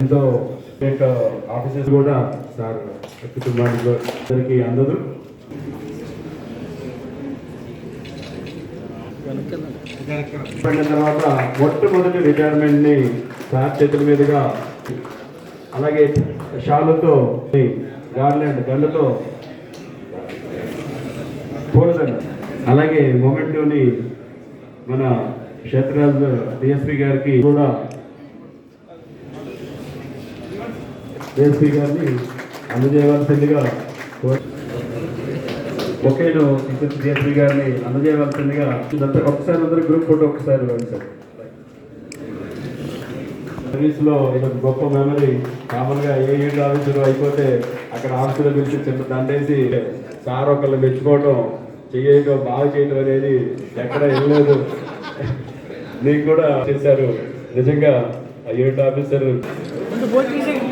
ఎంతో state officers కూడా sir కుటుంబానికి అందరికీ అందదు. పడిన తర్వాత మొట్టమొదటి రిటైర్మెంట్ని సార్ చేతుల మీదుగా అలాగే షాలుతో గార్లెండ్ గన్నుతో పూలదండ అలాగే మొమెంటోని మన క్షేత్రరాజు డిఎస్పి గారికి కూడా ఎస్పీ గారిని అందజేయవలసిందిగా ఒకేను డిఎస్పి గారిని అందజేయవలసిందిగా ఇదంతా ఒకసారి అందరూ గ్రూప్ ఫోటో ఒకసారి సార్. సర్వీస్లో ఇదొక గొప్ప మెమరీ. కామన్గా ఏ ఏడు ఆఫీసులు అయిపోతే అక్కడ ఆఫీసులో పిలిచి చిన్న దండేసి సార్ ఒకళ్ళు మెచ్చుకోవడం చేయడం బాగా చేయడం అనేది ఎక్కడ వెళ్ళలేదు మీకు కూడా చేశారు. నిజంగా ఆ ఏడు ఆఫీసర్ the voice is